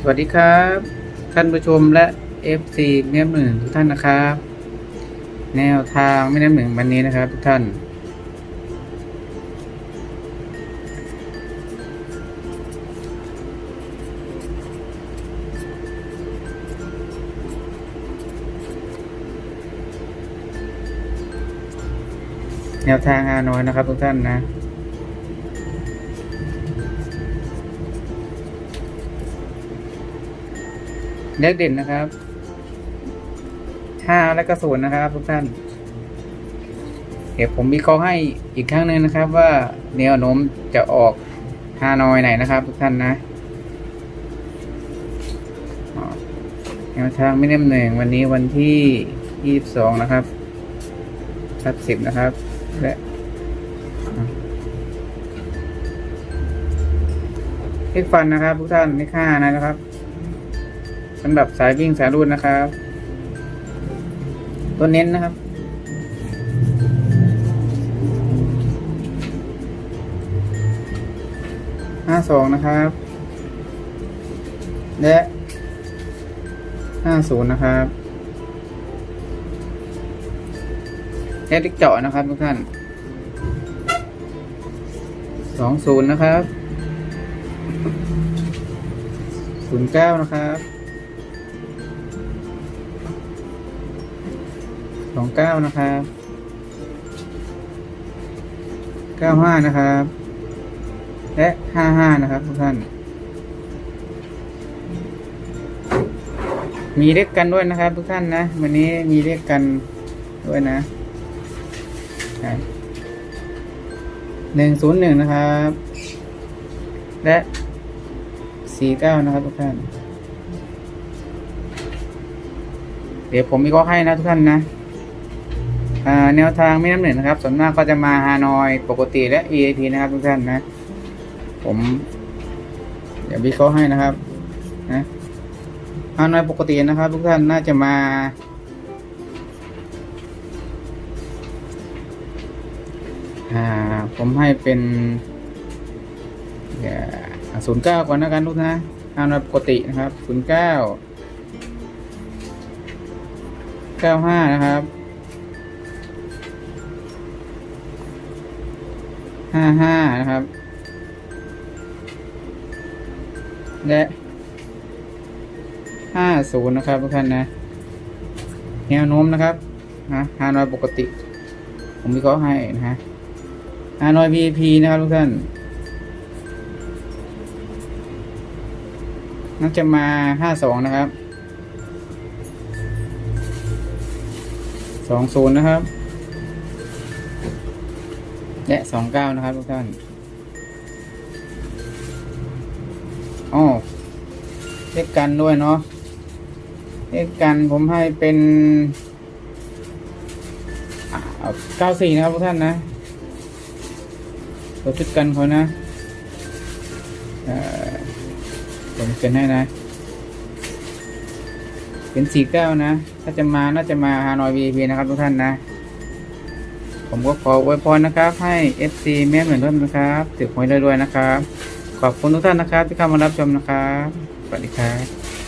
สวัสดีครับ ท่านผู้ชมและ FC แม่น้ำหนึ่งทุกท่านนะครับ แนวทางแม่น้ำหนึ่งวันนี้นะครับ ทุกท่าน แนวทางฮาน้อยนะครับ ทุกท่านนะ เลขเด่นนะครับห้าและก็ศูนย์นะครับ ทุกท่าน เดี๋ยวผมวิเคราะห์ให้อีกครั้งหนึ่งนะครับ ว่าแนวโน้มจะออกฮานอยไหนนะครับ ทุกท่านนะแนวทางไม่เน่มหนึ่งวันนี้วันที่ยี่สิบสองนะครับทับสิบนะครับ และอะเลขฟันนะครับ ทุกท่านเลขห้านะครับ สำหรับสายวิ่งสายรูดนะครับ ตัวเน้นนะครับ ห้าสองนะครับ และห้าศูนย์นะครับและติ๊กเจาะนะครับทุกท่านสองศูนย์นะครับศูนย์เก้านะครับ สองเก้านะครับเก้าห้านะครับ และห้าห้านะครับทุกท่าน มีเลขกันด้วยนะครับ ทุกท่านนะ วันนี้มีเลขกันด้วยนะหนึ่งศูนย์หนึ่งนะครับ และสี่เก้านะครับทุกท่าน เดี๋ยวผมมีก็ให้นะทุกท่านนะ แนวทางไม่น้ำหนึ่งนะครับส่วนมากก็จะมาฮานอยปกติและ EAP นะครับทุกท่านนะ ผมเดี๋ยววิเคราะห์ให้นะครับนะฮานอยปกตินะครับ ทุกท่านน่าจะมาผมให้เป็นศูนย์เก้าก่อนนะกันทุกท่านนะฮานอยปกตินะครับศูนย์เก้าเก้าห้านะครับ ห้าห้านะครับ และห้าศูนย์นะครับทุกท่านนะ แนวโน้มนะครับนะฮานอยปกติ ผมวิเคราะห์ให้นะฮะฮานอย VIP นะครับทุกท่านน่าจะมาห้าสองนะครับสองศูนย์นะครับ และสองเก้านะครับทุกท่านอ๋อเลขกันด้วยเนาะเลขกันผมให้เป็นเก้าสี่นะครับทุกท่านนะตัวชุดกันเขานะผมเป็นให้นะ เป็นสี่เก้านะ ถ้าจะมาน่าจะมาฮานอยวีพีนะครับทุกท่านนะ ผมก็ขออวยพรนะครับ ให้ FC แม่เหมือนเดิมนะครับถือหวยรวยๆนะครับ ขอบคุณทุกท่านนะครับที่เข้ามารับชมนะครับสวัสดีครับ